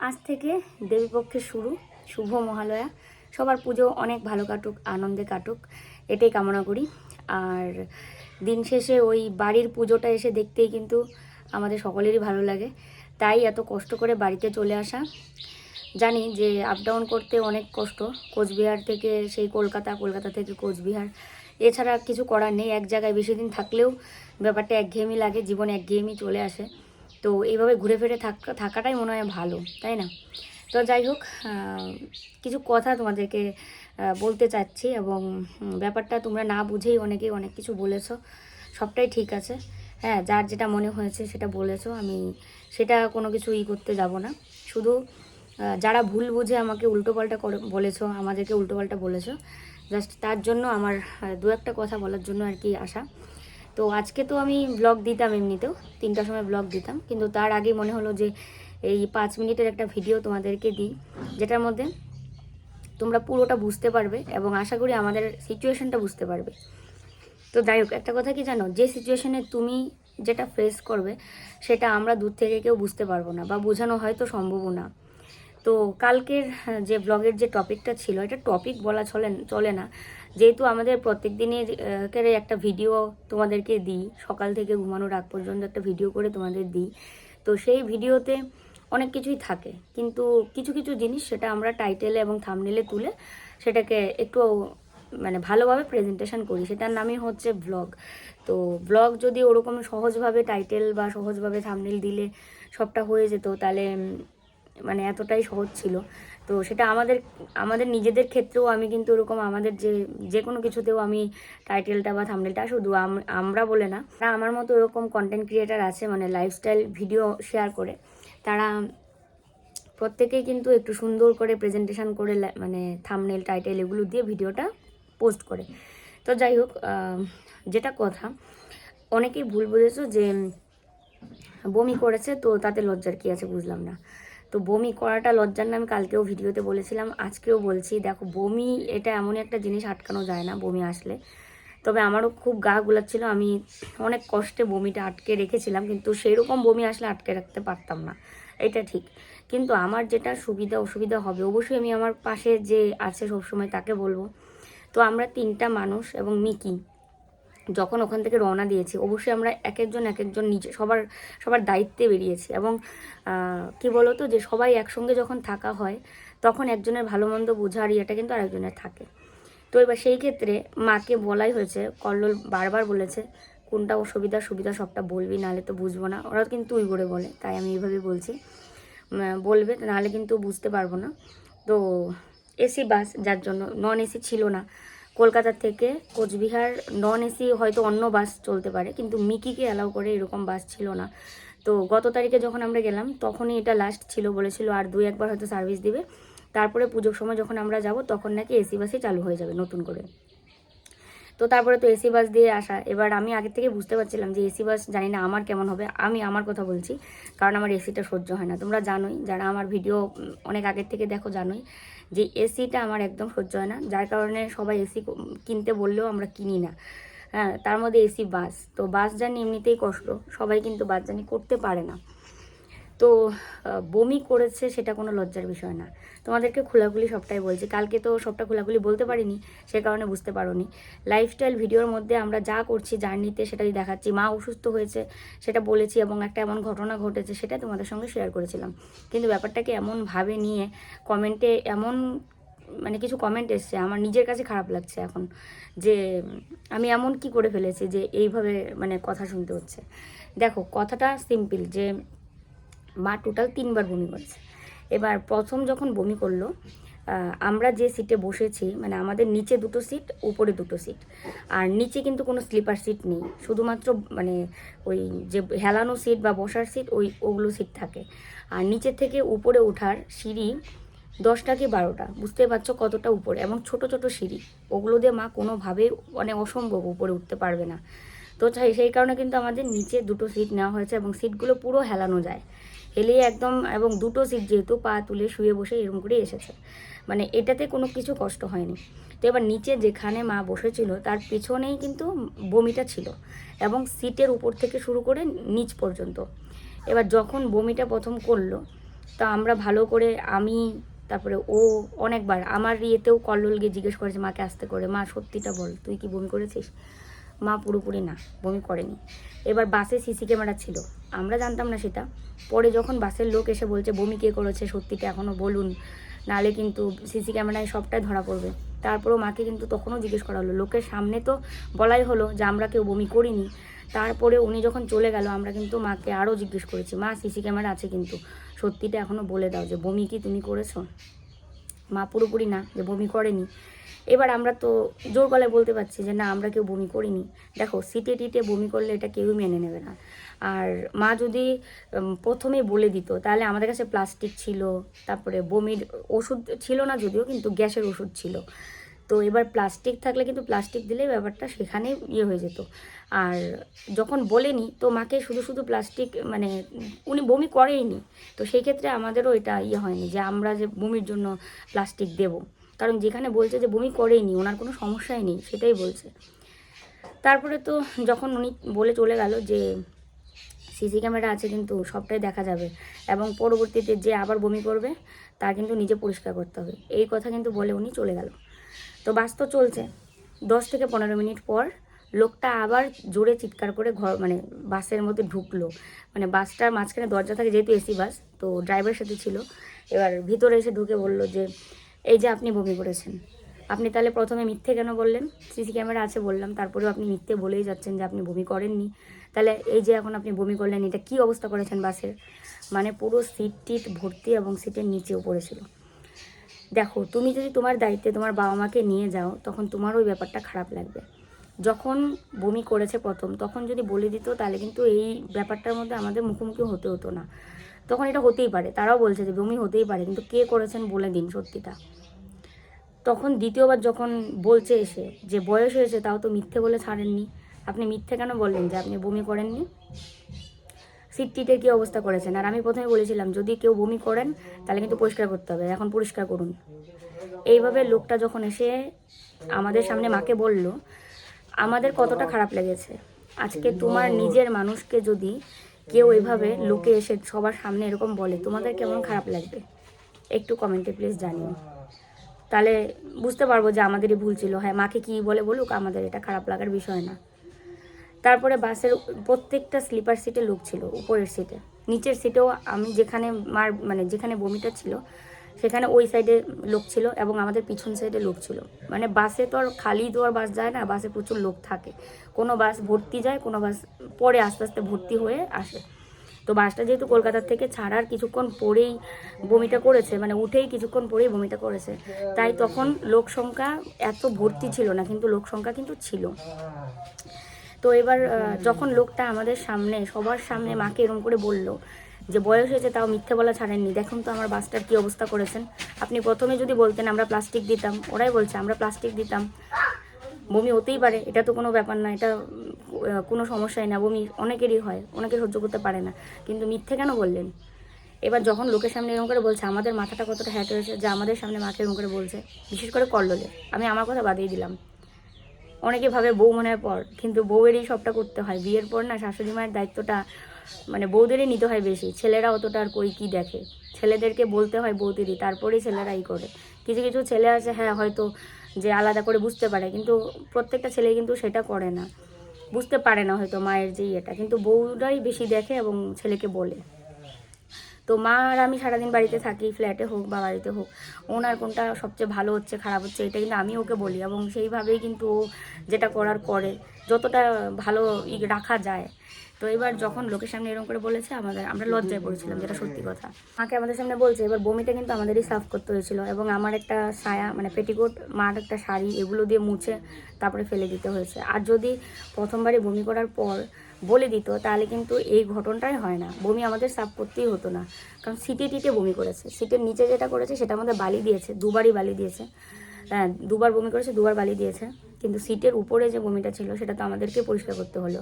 আজ থেকে দেবীপক্ষের শুরু, শুভ মহালয়া। সবার পুজো অনেক ভালো কাটুক, আনন্দে কাটুক, এটাই কামনা করি। আর দিন শেষে ওই বাড়ির পুজোটা এসে দেখতেই কিন্তু আমাদের সকলেরই ভালো লাগে। তাই এত কষ্ট করে বাড়িতে চলে আসা। জানি যে আপ ডাউন করতে অনেক কষ্ট। কোচবিহার থেকে সেই কলকাতা কলকাতা থেকে কোচবিহার। এছাড়া কিছু করার নেই। এক জায়গায় বেশি দিন থাকলেও ব্যাপারটা একঘেয়েমি লাগে, জীবনে একঘেয়েমি চলে আসে। তো এইভাবে ঘুরে ফিরে থাকা থাকাটাই মনে হয় ভালো, তাই না? তো যাই হোক কিছু কথা তোমাদেরকে বলতে চাচ্ছি এবং ব্যাপারটা তোমরা না বুঝেই অনেকেই অনেক কিছু বলেছ, সবটাই ঠিক আছে। হ্যাঁ যার যেটা মনে হয়েছে সেটা বলেছ, আমি সেটা কোনো কিছু ই করতে যাব না। শুধু যারা ভুল বুঝে আমাকে উল্টোপাল্টা করে বলেছ, আমাদেরকে উল্টোপাল্টা বলেছ, জাস্ট তার জন্য আমার দু একটা কথা বলার জন্য আর কি আসা তো আজকে তো আমি ব্লগ দিতাম এমনিতেও, তিনটার সময় ব্লগ দিতাম, কিন্তু তার আগে মনে হলো যে এই পাঁচ মিনিটের একটা ভিডিও তোমাদেরকে দিই, যেটার মধ্যে তোমরা পুরোটা বুঝতে পারবে এবং আশা করি আমাদের সিচুয়েশনটা বুঝতে পারবে। তো যাই হোক, একটা কথা কি জানো? যে সিচুয়েশনে তুমি যেটা ফেস করবে, সেটা আমরা দূর থেকে কেউ বুঝতে পারব না বা বোঝানো হয়তো সম্ভবও না। তো কালকের যে ব্লগের যে টপিকটা ছিল, এটা টপিক বলা চলে চলে না। যেহেতু আমাদের প্রত্যেক দিনের একটা ভিডিও তোমাদেরকে দিই, সকাল থেকে ঘুমানোর আগ পর্যন্ত একটা ভিডিও করে তোমাদের দিই, তো সেই ভিডিওতে অনেক কিছুই থাকে। কিন্তু কিছু কিছু জিনিস সেটা আমরা টাইটেলে এবং থামনেলে তুলে সেটাকে একটু মানে ভালোভাবে প্রেজেন্টেশন করি। সেটার নামই হচ্ছে ব্লগ। তো ব্লগ যদি ওরকম সহজভাবে টাইটেল বা সহজভাবে থামনেল দিলে সবটা হয়ে যেত, তাহলে মানে এতটাই সহজ ছিল। তো সেটা আমাদের আমাদের নিজেদের ক্ষেত্রেও আমি কিন্তু ওরকম আমাদের যে যে কোনো কিছুতেও আমি টাইটেলটা বা থামনেলটা শুধু আম- আমরা বলে না, তারা আমার মতো এরকম কন্টেন্ট ক্রিয়েটার আছে মানে লাইফস্টাইল ভিডিও শেয়ার করে। তারা প্রত্যেকেই কিন্তু একটু সুন্দর করে প্রেজেন্টেশন করে মানে থামনেল টাইটেল এগুলো দিয়ে ভিডিওটা পোস্ট করে। তো যাই হোক যেটা কথা, অনেকেই ভুল বুঝেছ যে, বমি করেছে তো তাতে লজ্জার কি আছে বুঝলাম না। তো বমি করাটা লজ্জার না, আমি কালকেও ভিডিওতে বলেছিলাম, আজকেও বলছি, দেখো বমি এটা এমনই একটা জিনিস আটকানো যায় না বমি আসলে। তবে আমারও খুব গা গুলাচ্ছিল, আমি অনেক কষ্টে বমিটা আটকে রেখেছিলাম, কিন্তু সেরকম বমি আসলে আটকে রাখতে পারতাম না, এটা ঠিক। কিন্তু আমার যেটা সুবিধা অসুবিধা হবে, অবশ্যই আমি আমার পাশে যে আছে সবসময় তাকে বলব। তো আমরা তিনটা মানুষ এবং মিকি যখন ওখান থেকে রওনা দিয়েছি, অবশ্যই আমরা এক একজন এক একজন নিজে, সবার সবার দায়িত্বে বেরিয়েছি এবং কি বলতো যে সবাই একসঙ্গে যখন থাকা হয়, তখন একজনের ভালো মন্দ বোঝার ইয়েটা কিন্তু আরেকজনের থাকে। তো এবার সেই ক্ষেত্রে মাকে বলাই হয়েছে, কল্লোল বারবার বলেছে, কোনটা অসুবিধা, সুবিধা সবটা বলবি, নাহলে তো বুঝব না। ওরা কিন্তু উই করে বলে, তাই আমি এইভাবে বলছি। বলবে, নাহলে কিন্তু বুঝতে পারব না। তো এসি বাস, যার জন্য, নন এসি ছিল না। কলকাতা থেকে কোচবিহার নন এসি হয়তো অন্য বাস চলতে পারে, কিন্তু মিকিকে অ্যালাউ করে এরকম বাস ছিল না। তো গত তারিখে যখন আমরা গেলাম, তখনই এটা লাস্ট ছিল বলেছিল, আর দুই একবার হয়তো সার্ভিস দিবে। তারপরে পুজোর সময় যখন আমরা যাব, তখন নাকি এসি বাসই চালু হয়ে যাবে নতুন করে। তো তারপরে তো এসি বাস দিয়ে আসা। এবার আমি আগে থেকে বুঝতে পারছিলাম যে এসি বাস জানি না আমার কেমন হবে। আমি আমার কথা বলছি, কারণ আমার এসিটা সহ্য হয় না। তোমরা জানোই, যারা আমার ভিডিও অনেক আগের থেকে দেখো জানোই যে এসিটা আমার একদম সহ্য হয় না। যার কারণে সবাই এসি কিনতে বললেও আমরা কিনি না। হ্যাঁ তার মধ্যে এসি বাস। তো বাস জার্নি এমনিতেই কষ্ট। সবাই কিন্তু বাস জার্নি করতে পারে না। তো বমি করেছে সেটা কোনো লজ্জার বিষয় না। তোমাদেরকে খোলাখুলি সবটাই বলছি। কালকে তো সবটা খোলাখুলি বলতে পারিনি, সে কারণে বুঝতে পারোনি। লাইফস্টাইল ভিডিওর মধ্যে আমরা যা করছি জার্নিতে সেটাই দেখাচ্ছি। মা অসুস্থ হয়েছে, সেটা বলেছি এবং একটা এমন ঘটনা ঘটেছে সেটা তোমাদের সঙ্গে শেয়ার করেছিলাম। কিন্তু ব্যাপারটাকে এমনভাবে নিয়ে কমেন্টে এমন মানে কিছু কমেন্ট এসছে, আমার নিজের কাছে খারাপ লাগছে এখন যে, আমি এমন কি করে ফেলেছি যে এইভাবে মানে কথা শুনতে হচ্ছে। দেখো, কথাটা সিম্পল যে মা টোটাল তিনবার বমি করেছে। এবার প্রথম যখন বমি করল আমরা যে সিটে বসেছি মানে আমাদের নিচে দুটো সিট উপরে দুটো সিট আর নিচে কিন্তু কোনো স্লিপার সিট নেই। শুধুমাত্র মানে ওই যে হেলানো সিট বা বসার সিট ওই, ওগুলো সিট থাকে। আর নিচের থেকে উপরে ওঠার সিঁড়ি দশটা কি বারোটা। বুঝতে পারছ কতটা উপরে। এবং ছোট ছোট সিঁড়ি। ওগুলো দিয়ে মা কোনোভাবেই মানে অসম্ভব উপরে উঠতে পারবে না। তো সেই কারণে কিন্তু আমাদের নিচে দুটো সিট নেওয়া হয়েছে এবং সিটগুলো পুরো হেলানো যায়। হেলিয়ে একদম, এবং দুটো সিট যেহেতু পা তুলে শুয়ে বসে এরকম করে এসেছে। মানে এটাতে কোনো কিছু কষ্ট হয়নি। তো এবার নিচে যেখানে মা বসেছিল, তার পিছনেই কিন্তু বমিটা ছিল এবং সিটের উপর থেকে শুরু করে নিচ পর্যন্ত। এবার যখন বমিটা প্রথম করল, তা আমরা ভালো করে আমি, তারপরে ও অনেকবার আমার ইয়েতেও কল্লোল গিয়ে জিজ্ঞেস করেছে, মাকে আসতে করে, মা সত্যিটা বল, তুই কি বমি করেছিস? মা পুরোপুরি না, বমি করেনি। এবার বাসে সিসি ক্যামেরা ছিল। আমরা জানতাম না সেটা। পরে যখন বাসের লোক এসে বলছে, বমি কে করেছে সত্যিটা এখনও বলুন। নালে কিন্তু সিসি ক্যামেরায় সবটাই ধরা পড়বে। তারপরেও মাকে কিন্তু তখনও জিজ্ঞেস করা হলো। লোকের সামনে তো বলাই হলো যে, আমরা কেউ বমি করিনি। তারপরে উনি যখন চলে গেল, আমরা কিন্তু মাকে আরও জিজ্ঞেস করেছি, মা, সিসি ক্যামেরা আছে কিন্তু। সত্যিটা এখনও বলে দাও যে, বমি কি তুমি করেছ? মা পুরোপুরি না যে, বমি করেনি। এবার আমরা তো জোর গলায় বলতে পারছি যে না আমরা কেউ বমি করিনি। দেখো সিটে টিটে বমি করলে এটা কেউই মেনে নেবে না। আর মা যদি উম, প্রথমেই বলে দিত তাহলে আমাদের কাছে প্লাস্টিক ছিল তারপরে বমির ওষুধ ছিল না যদিও কিন্তু গ্যাসের ওষুধ ছিল। তো এবার প্লাস্টিক থাকলে কিন্তু প্লাস্টিক দিলেই ব্যাপারটা সেখানেই ইয়ে হয়ে যেত। আর যখন বলেনি তো মাকে শুধু শুধু প্লাস্টিক মানে উনি বমি করেইনি। তো সেই ক্ষেত্রে আমাদেরও এটা ইয়ে হয়নি যে আমরা যে বমির জন্য প্লাস্টিক দেব। কারণ যেখানে বলছে যে বমি করেইনি ওনার কোনো সমস্যাই নেই, সেটাই বলছে। তারপরে তো যখন উনি বলে চলে গেল যে সিসি ক্যামেরা আছে কিন্তু সবটাই দেখা যাবে এবং পরবর্তীতে যে আবার বমি করবে, তা কিন্তু নিজে পরিষ্কার করতে হবে। এই কথা কিন্তু বলে উনি চলে গেল। তো বাস তো চলছে। দশ থেকে পনেরো মিনিট পর লোকটা আবার জোরে চিৎকার করে ঘর মানে বাসের মধ্যে ঢুকলো। মানে বাসটার মাঝখানে দরজা থাকে, যেহেতু এসি বাস, তো ড্রাইভারের সাথে ছিল। এবার ভিতরে এসে ঢুকে বলল যে এই যে আপনি বমি করেছেন। আপনি তাহলে প্রথমে মিথ্যে কেন বললেন? সিসি ক্যামেরা আছে বললাম, তারপরেও আপনি মিথ্যে বলেই যাচ্ছেন যে আপনি বমি করেননি। তাহলে এই যে এখন আপনি বমি করলেন, এটা কি অবস্থা করেছেন বাসের? মানে পুরো সিট টিট ভর্তি এবং সিটের নিচেও পড়েছিল দেখো, তুমি যদি তোমার দায়িত্বে তোমার বাবা মাকে নিয়ে যাও, তখন তোমার ওই ব্যাপারটা খারাপ লাগবে। যখন বমি করেছে প্রথম, তখন যদি বলে দিত, তাহলে কিন্তু এই ব্যাপারটার মধ্যে আমাদের মুখোমুখি হতে হতো না। তখন এটা হতেই পারে, তারাও বলছে যে বমি হতেই পারে, কিন্তু কে করেছেন বলে দিন সত্যিটা। তখন দ্বিতীয়বার যখন বলছে এসে যে বয়স হয়েছে তাও তো মিথ্যে বলে ছাড়েননি, আপনি মিথ্যে কেন বললেন যে আপনি বমি করেননি? সিটটিতে কী অবস্থা করেছেন? আর আমি প্রথমে বলেছিলাম, যদি কেউ বমি করেন, তাহলে কিন্তু পরিষ্কার করতে হবে, এখন পরিষ্কার করুন। এইভাবে লোকটা যখন এসে আমাদের সামনে মাকে বলল, আমাদের কতটা খারাপ লেগেছে। আজকে তোমার নিজের মানুষকে যদি কেউ এভাবে লোকে এসে সবার সামনে এরকম বলে, তোমাদের কেমন খারাপ লাগবে? একটু কমেন্টে প্লিজ জানিও। তাহলে বুঝতে পারব যে আমাদেরই ভুল ছিল। হ্যাঁ মাকে কি বলে বলুক, আমাদের এটা খারাপ লাগার বিষয় না। তারপরে বাসের প্রত্যেকটা স্লিপার সিটে লোক ছিল, উপরের সিটে নিচের সিটেও আমি যেখানে মার মানে যেখানে বমিটা ছিল সেখানে ওই সাইডে লোক ছিল এবং আমাদের পিছন সাইডে লোক ছিল। মানে বাসে তো আর খালি তো আর বাস যায় না বাসে প্রচুর লোক থাকে। কোনো বাস ভর্তি যায়, কোনো বাস পরে আস্তে আস্তে ভর্তি হয়ে আসে। তো বাসটা যেহেতু কলকাতার থেকে ছাড়ার কিছুক্ষণ পরেই বমিটা করেছে মানে উঠেই কিছুক্ষণ পরেই বমিটা করেছে, তাই তখন লোক সংখ্যা এত ভর্তি ছিল না, কিন্তু লোক সংখ্যা কিন্তু ছিল। তো এবার যখন লোকটা আমাদের সামনে, সবার সামনে মাকে এরম করে বলল যে বয়স হয়েছে তাও মিথ্যে বলা ছাড়েননি। দেখুন তো আমার বাসটার কী অবস্থা করেছেন। আপনি প্রথমে যদি বলতেন আমরা প্লাস্টিক দিতাম, ওরাই বলছে আমরা প্লাস্টিক দিতাম। বমি হতেই পারে, এটা তো কোনো ব্যাপার না, এটা কোনো সমস্যাই না, বমি অনেকেরই হয়, অনেকে সহ্য করতে পারে না। কিন্তু মিথ্যে কেন বললেন? এবার যখন লোকের সামনে এরকম করে বলছে, আমাদের মাথাটা কতটা হ্যাট হয়েছে, যে আমাদের সামনে মাকে এরকম করে বলছে, বিশেষ করে কল্লোলে, আমি আমার কথা বাদিয়ে দিলাম। অনেকে ভাবে বউ মনে হয় পর, কিন্তু বউয়েরই সবটা করতে হয়। বিয়ের পর না শাশুড়ি মায়ের দায়িত্বটা মানে বউদেরই নিতে হয় বেশি। ছেলেরা অতটা আর কই কি দেখে। ছেলেদেরকে বলতে হয় বউদেরই তারপরেই ছেলেরাই করে। কিছু কিছু ছেলে আছে হ্যাঁ হয়তো যে আলাদা করে বুঝতে পারে, কিন্তু প্রত্যেকটা ছেলে কিন্তু সেটা করে না। বুঝতে পারে না হয়তো মায়ের যে ইয়েটা, কিন্তু বউরাই বেশি দেখে এবং ছেলেকে বলে। তো মা আর আমি সারাদিন বাড়িতে থাকি, ফ্ল্যাটে হোক বা বাড়িতে হোক, ওনার কোনটা সবচেয়ে ভালো হচ্ছে, খারাপ হচ্ছে, এটা কিন্তু আমি ওকে বলি। এবং সেইভাবেই কিন্তু ও যেটা করার করে, যতটা ভালো ই রাখা যায় তো এবার যখন লোকের সামনে এরকম করে বলেছে, আমাদের আমরা লজ্জায় পড়েছিলাম যেটা সত্যি কথা। মাকে আমাদের সামনে বলছে, এবার বমিটা কিন্তু আমাদেরই সাফ করতে হয়েছিল এবং আমার একটা সায়া মানে পেটিকোট, মার একটা শাড়ি এগুলো দিয়ে মুছে তারপরে ফেলে দিতে হয়েছে। আর যদি প্রথমবারই বমি করার পর বলে দিত, তাহলে কিন্তু এই ঘটনাটাই হয় না। বমি আমাদের সাফ করতেই হতো না। কারণ সিটে টিটে বমি করেছে। সিটের নিচে যেটা করেছে, সেটা আমাদের বালি দিয়েছে, দুবারই বালি দিয়েছে। হ্যাঁ দুবার বমি করেছে, দুবার বালি দিয়েছে। কিন্তু সিটের উপরে যে বমিটা ছিল, সেটা তো আমাদেরকে পরিষ্কার করতে হলো।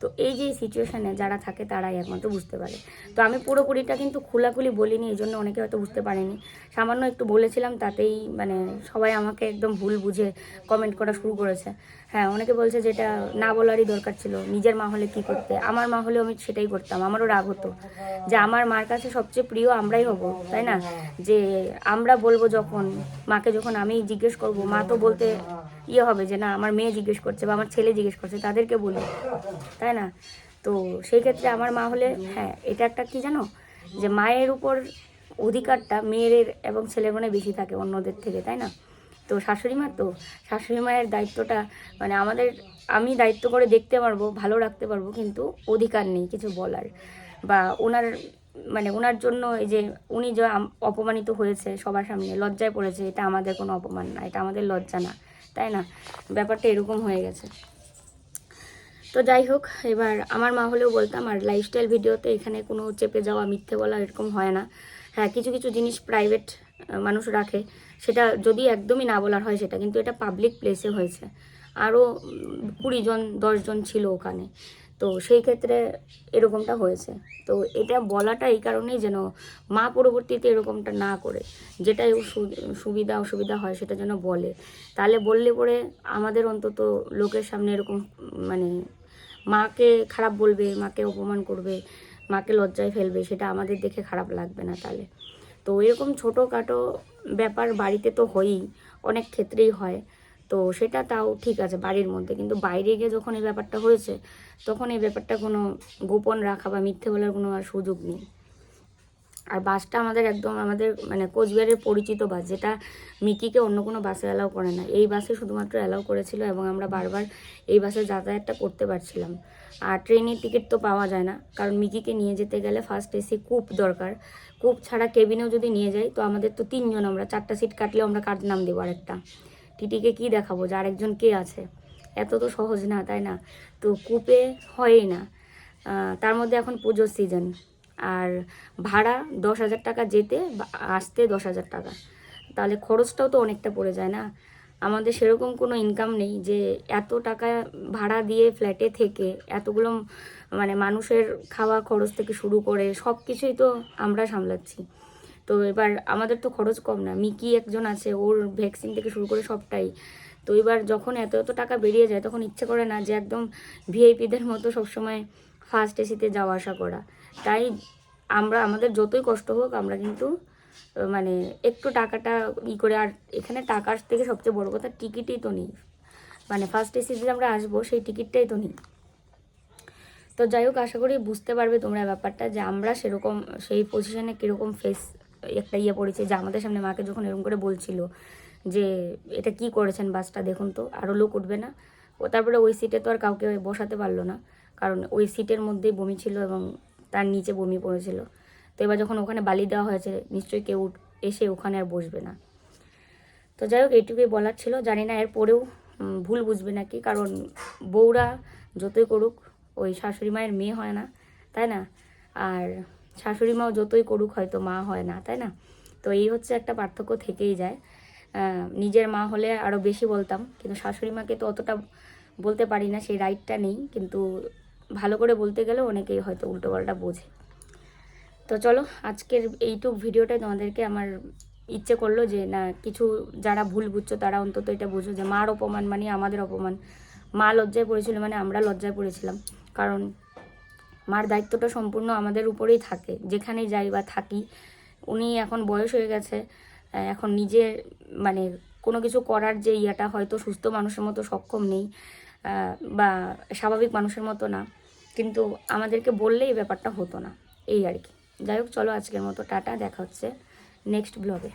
তো এই যে সিচুয়েশানে যারা থাকে, তারাই একমাত্র বুঝতে পারে। তো আমি পুরোপুরিটা কিন্তু খোলাখুলি বলিনি, এই জন্য অনেকে হয়তো বুঝতে পারেনি। সামান্য একটু বলেছিলাম, তাতেই মানে সবাই আমাকে একদম ভুল বুঝে কমেন্ট করা শুরু করেছে। হ্যাঁ অনেকে বলছে যেটা না বলারই দরকার ছিল, নিজের মা হলে কী করতে? আমার মা হলেও আমি সেটাই করতাম, আমারও রাগ হতো। যে আমার মার কাছে সবচেয়ে প্রিয় আমরাই হব, তাই না? যে আমরা বলব যখন, মাকে যখন আমি জিজ্ঞেস করব, মা তো বলতে ইয়ে হবে যে না, আমার মেয়ে জিজ্ঞেস করছে বা আমার ছেলে জিজ্ঞেস করছে, তাদেরকে বলি। তাই না? তো সেই ক্ষেত্রে আমার মা হলে হ্যাঁ এটা একটা কি জানো? যে মায়ের উপর অধিকারটা মেয়ের এবং ছেলের মনে বেশি থাকে অন্যদের থেকে, তাই না? তো শাশুড়ি মা তো, শাশুড়ি মায়ের দায়িত্বটা মানে আমাদের, আমি দায়িত্ব করে দেখতে পারব, ভালো রাখতে পারব, কিন্তু অধিকার নেই কিছু বলার। বা ওনার মানে ওনার জন্য এই যে উনি যে অপমানিত হয়েছে সবার সামনে, লজ্জায় পড়েছে, এটা আমাদের কোনো অপমান না, এটা আমাদের লজ্জা না। তাই না? ব্যাপারটা এরকম হয়ে গেছে। তো যাই হোক, এবার আমার মা হলেও বলতাম, আর লাইফস্টাইল ভিডিওতে এখানে কোনো চেপে যাওয়া, মিথ্যে বলা এরকম হয় না। হ্যাঁ কিছু কিছু জিনিস প্রাইভেট মানুষ রাখে। সেটা যদি একদমই না বলার হয়, সেটা কিন্তু এটা পাবলিক প্লেসে হয়েছে। আরও কুড়ি জন দশজন ছিল ওখানে। তো সেই ক্ষেত্রে এরকমটা হয়েছে। তো এটা বলাটা এই কারণেই যেন মা পরবর্তীতে এরকমটা না করে, যেটাই সুবিধা অসুবিধা হয় সেটা যেন বলে। তাহলে বললে পরে আমাদের অন্তত লোকের সামনে এরকম মানে মাকে খারাপ বলবে, মাকে অপমান করবে, মাকে লজ্জায় ফেলবে, সেটা আমাদের দেখে খারাপ লাগবে না তাহলে। তো এরকম ছোটোখাটো ব্যাপার বাড়িতে তো হয়ই, অনেক ক্ষেত্রেই হয়। তো সেটা তাও ঠিক আছে বাড়ির মধ্যে। কিন্তু বাইরে গিয়ে যখন এই ব্যাপারটা হয়েছে, তখন এই ব্যাপারটা কোনো গোপন রাখা বা মিথ্যে বলার কোনো আর সুযোগ নেই। আর বাসটা আমাদের একদম আমাদের মানে কোচবিহারের পরিচিত বাস, যেটা মিকিকে অন্য কোনো বাসে অ্যালাউ করে না। এই বাসে শুধুমাত্র অ্যালাউ করেছিল এবং আমরা বারবার এই বাসে যাতায়াতটা করতে পারছিলাম। আর ট্রেনের টিকিট তো পাওয়া যায় না, কারণ মিকিকে নিয়ে যেতে গেলে ফার্স্ট এসি কূপ দরকার। কূপ ছাড়া কেবিনেও যদি নিয়ে যাই, তো আমাদের তো তিনজন, আমরা চারটা সিট কাটলেও আমরা কার নাম দেবো আরেকটা? টিটিকে কি দেখাবো? যে আরেকজন কে আছে? এত তো সহজ না, তাই না? তো কূপে হয়ই না। তার মধ্যে এখন পুজোর সিজন আর ভাড়া দশ হাজার টাকা যেতে আসতে দশ হাজার টাকা। তাহলে খরচটাও তো অনেকটা পড়ে যায় না? আমাদের সেরকম কোনো ইনকাম নেই যে এত টাকা ভাড়া দিয়ে ফ্ল্যাটে থেকে এতগুলো মানে মানুষের খাওয়া খরচ থেকে শুরু করে সব কিছুই তো আমরা সামলাচ্ছি। তো এবার আমাদের তো খরচ কম না। মিকি একজন আছে, ওর ভ্যাকসিন থেকে শুরু করে সবটাই। তো এবার যখন এত এত টাকা বেরিয়ে যায়, তখন ইচ্ছে করে না যে একদম ভিআইপিদের মতো সবসময় ফার্স্ট এসিতে যাওয়া আসা করা। তাই আমরা, আমাদের যতই কষ্ট হোক, আমরা কিন্তু মানে একটু টাকাটা ই করে, আর এখানে টাকার থেকে সবচেয়ে বড় কথা টিকিটই তো নেই। মানে ফার্স্ট এসিতে আমরা আসব, সেই টিকিটটাই তো নেই। তো যাই হোক, আশা করি বুঝতে পারবে তোমরা ব্যাপারটা যে আমরা সেরকম, সেই পজিশনে কীরকম ফেস একটা ইয়ে পড়েছে যে আমাদের সামনে মাকে যখন এরকম করে বলছিল যে, এটা কি করেছেন বাসটা? দেখুন তো আরও লোক উঠবে না। ও তারপরে ওই সিটে তো আর কাউকে বসাতে পারল না। কারণ ওই সিটের মধ্যেই বমি ছিল এবং তার নিচে বমি পড়েছিল। তো এবার যখন ওখানে বালি দেওয়া হয়েছে, নিশ্চয়ই কেউ এসে ওখানে আর বসবে না। তো যাই হোক, এইটুকুই বলার ছিল। জানি না এর পরেও ভুল বুঝবে নাকি কারণ বউরা যতই করুক, ওই শাশুড়ি মায়ের মেয়ে হয় না, তাই না? আর শাশুড়ি মাও যতই করুক হয়তো মা হয় না, তাই না? তো এই হচ্ছে একটা পার্থক্য থেকেই যায়। নিজের মা হলে আরও বেশি বলতাম, কিন্তু শাশুড়ি মাকে তো অতটা বলতে পারি না, সেই রাইটটা নেই, কিন্তু ভালো করে বলতে গেলে অনেকেই হয়তো উল্টোপাল্টা বোঝে। তো চলো, আজকের এইটুক ভিডিওটাই তোমাদেরকে আমার ইচ্ছে করল যে, না, কিছু যারা ভুল বুঝছ, তারা অন্তত এটা বুঝো যে, মার অপমান মানে আমাদের অপমান। মা লজ্জায় পড়েছিল মানে আমরা লজ্জায় পড়েছিলাম। কারণ মার দায়িত্বটা সম্পূর্ণ আমাদের উপরেই থাকে। যেখানেই যাই বা থাকি, উনি এখন বয়স হয়ে গেছে এখন নিজে মানে কোনো কিছু করার যে ইয়েটা হয়তো সুস্থ মানুষের মতো সক্ষম নেই বা স্বাভাবিক মানুষের মতো না। কিন্তু আমাদেরকে বললে এই ব্যাপারটা হতো না। এই আর কি। যাই হোক, চলো আজকের মতো, টাটা, দেখা হচ্ছে নেক্সট ব্লগে